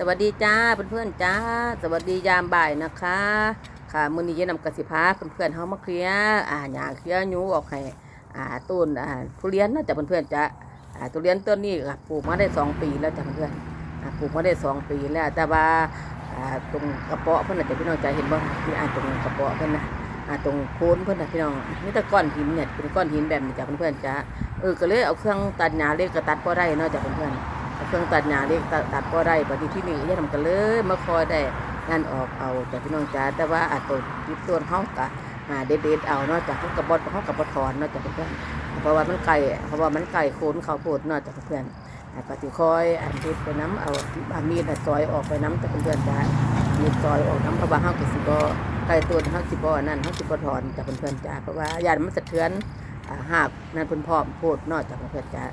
สวัสดีจ้าเพื่อนๆจ้า สวัสดียามบ่ายนะคะ ค่ะมื้อนี้จะนำกระสิพาเพื่อนๆเฮามาเคลียร์อ่าหญ้าเคลียร์ยูออกให้อ่าต้นอ่าทุเรียนเนาะจ้ะเพื่อนๆจ้าอ่าทุเรียนต้นนี้ก็ปลูกมาได้สองปีแล้วจ้ะเพื่อนๆอ่าปลูกมาได้สองปีแล้ว แต่ว่าอ่าตรงกระเปาะเพิ่นน่ะจ้ะพี่น้องจ้าเห็นบ่ที่อ่าตรงกระเปาะเพิ่อนนะอ่าตรงโคนเพิ่นน่ะพี่น้องมีแต่ก้อนหินเนี่ยเป็นก้อนหินแบบนี้จ้ะเพื่อนๆจ้าเออก็เลยเอาเครื่องตัดหญ้าเล็กก็ตัดบ่ได้เนาะจ้ะเพื่อนๆ เครื่องตัดหญ้าเล็กตัดก็ได้บัดนี้ที่นี่ยังทำกันเลยมาคอยได้งานออกเอาจากพี่น้องจ้าแต่ว่าอาจตัวติดตัวเฮากะหาเด็ดเด็ดๆเอาเนาะจากเขากับบดเขากับบดถอนเนาะจากเพื่อนเพราะว่ามันไก่เพราะว่ามันไก่โคนเขาวโพดเนาะจากเพื่อนอ่าก็สิคอยอันเด็ดไปน้ำเอาอามีดน่ซอยออกไปน้ำจากเพื่อนจ้ามีซอยออกน้ำเพราะว่าเฮาก็สิบ่ไก่ตัวเฮาสิบ่อันนั่นเฮาสิบ่ถอนจากเพื่อนจ้าเพราะว่าญามันสะเทือนหากนั่นเพิ่นพร้อโพดเนาะจากเพื่อนจ้า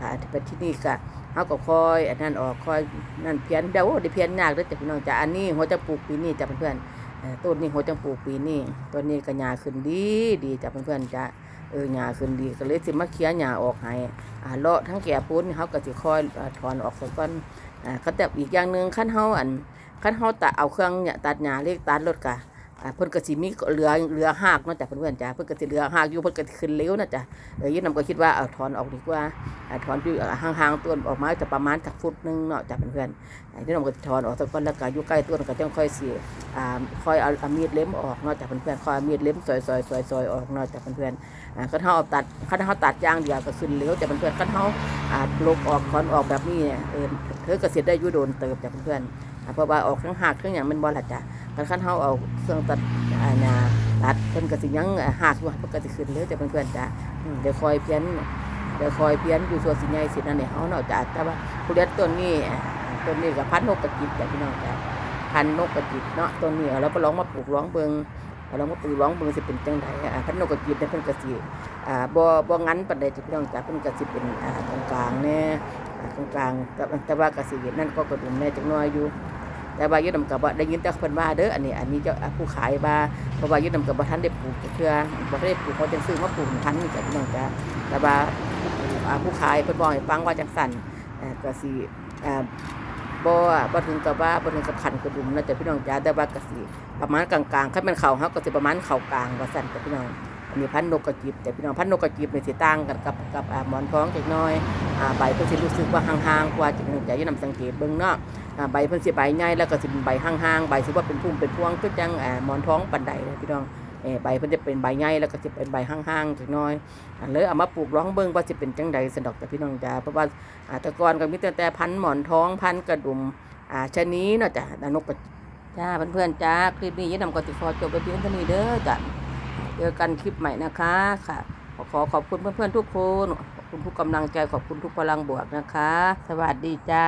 ค่ะที่เป็นที่นี่ก็ เขาก็คอยอันนั้นออกคอยนั่นเพี้ยนเดี๋ยวได้เพี้ยนยากเด้อจ้ะพี่น้องจ้ะอันนี้หัวจะปลูกปีนี้จ้ะเพื่อนๆเอ่อต้นนี้หัวจะปลูกปีนี้ต้นนี้ก็หญ้าขึ้นดีดีจ้ะเพื่อนๆจ้ะเออหญ้าขึ้นดีก็เลยสิมาเคลียร์หญ้าออกให้อ่าเลาะทั้งแก่ปูนเขาก็สิคอยอ่าถอนออกซะก่อนอ่าก็แต่อีกอย่างหนึ่งคันเฮาอันคันเฮาตัดเอาเครื่องเนี่ยตัดหญ้าเล็กตัดรถกะ เพิ่นก็สิมีเหลือเหลือหากเนาะจ้ะเพื่อนๆจ้ะเพิ่นก็สิเหลือหากอยู่เพิ่นก็สิขึ้นเร็วนะจ้ะเออยินนำก็คิดว่าเอาถอนออกดีกว่าถอนที่ห่างๆต้นออกมาจะประมาณสักฟุตหนึงเนาะจากเพื่อนๆไอ้ที่เราก็ถอนออกสักก้อนแล้วก็อยู่ใกล้ต้นก็จังค่อยเสียอ่าค่อยเอามีดเล็มออกเนาะจากเพื่อนๆค่อยเอามีดเล็มซอยๆซอยๆออกเนาะจากเพื่อนๆอ่าคันเฮาตัดคันเฮาตัดอย่างเดียวก็ขึ้นเร็วจากเพื่อนๆคันเฮาอ่าลบออกถอนออกแบบนี้เนี่ยเออเธอก็สร็จได้อยู่โดนเติบจากเพื่อนๆอ่าเพราะว่าออกทั้งหักทั้งอย่างมันบ่ล่ะจ้ะ คันคันเฮาเอาเครื่องตัดอาหญ้าตัดเพิ่นก็สิยังหักอยู่เพิ่นก็สิขึ้นเร็วจากเพื่อนๆจ้ะอืมเดี๋ยวคอยเพี้ยนเดี๋ยวคอยเพี้ยนอยู่ส่วนสิใหญ่สินั่นเนี่ยเขาเนาะจ้ะแต่ว่าผู้เรียนต้นนี้ต้นนี้กับพันนกกระจิบจ้ะพี่น้องจ้ะพันนกกระจิบเนาะต้นนี้เราก็ลองมาปลูกร้องเบิงเอาลองมาปลูกร้องเบิงสิเป็นจังไดอะพันนกกระจิบเนี่ยเพิ่นก็สิอ่าบ่บ่งั้นปานใดจ้ะพี่น้องจ้ะเพิ่นก็สิเป็นอ่ากลางๆแน่อ่ากลางๆแต่ว่าก็สินั่นก็กระดุมแน่จักหน่อยอยู่ แต่ว่ายึดนำกับว่าได้ยินแต่เพิ่นว่าเด้ออันนี้ อันนี้เจ้าผู้ขายว่าเพราะว่ายึดนำกับว่าท่านได้ปลูกจักเทื่อบ่ได้ปลูกเขาจะซื้อมาปลูกพันนี่จ้ะพี่น้องจ้ะแต่ว่าผู้ขายเพิ่นบอกให้ฟังว่าจังสั่นก็สิอ่าบ่บ่ถึงกับว่าบ่ถึงกับขันกระดุมนะจ๊ะพี่น้องจ้าแต่ว่าก็สิประมาณกลางๆคันแม่นเข้าเฮาก็สิประมาณเข้ากลางว่าซั่นจ้ะพี่น้องอันนี้พันนกกระจิบแต่พี่น้องพันนกกระจิบในสิต่างกันกับกับหมอนทองจักน่อยใบเพิ่นสิรู้สึกว่าห่างๆกว่าจักหนึงจ้ะอย่านำสังเกตเบิ่งเนาะอ่า ใบเพิ่นสิใบใหญ่แล้วก็สิเป็นใบห่างๆใบสิว่าเป็นพุ่มเป็นพวงคือจังหมอนท้องปานใดเลยพี่น้องใบเพิ่นจะเป็นใบใหญ่แล้วก็สิเป็นใบห่างๆจักน่อยอเลยเอามาปลูกร้องเบิ่งว่าสิเป็นจังใดสนดอกแต่พี่น้องจ้าเพราะว่าตะกอนก็มีแต่แต่พันหมอนท้องพันกระดุมอ่าชนี้เนาะจ้ะนกกระจ้าเพื่อนๆจ้าคลิปนี้ยินนำกติฟอจบไปเพียงเท่านี้เด้อจ้ะเจอกันคลิปใหม่นะคะค่ะ ขอขอขอบคุณเพื่อนๆทุกคนขอบคุณทุกกำลังใจขอบคุณทุกพลังบวกนะคะ สวัสดีจ้า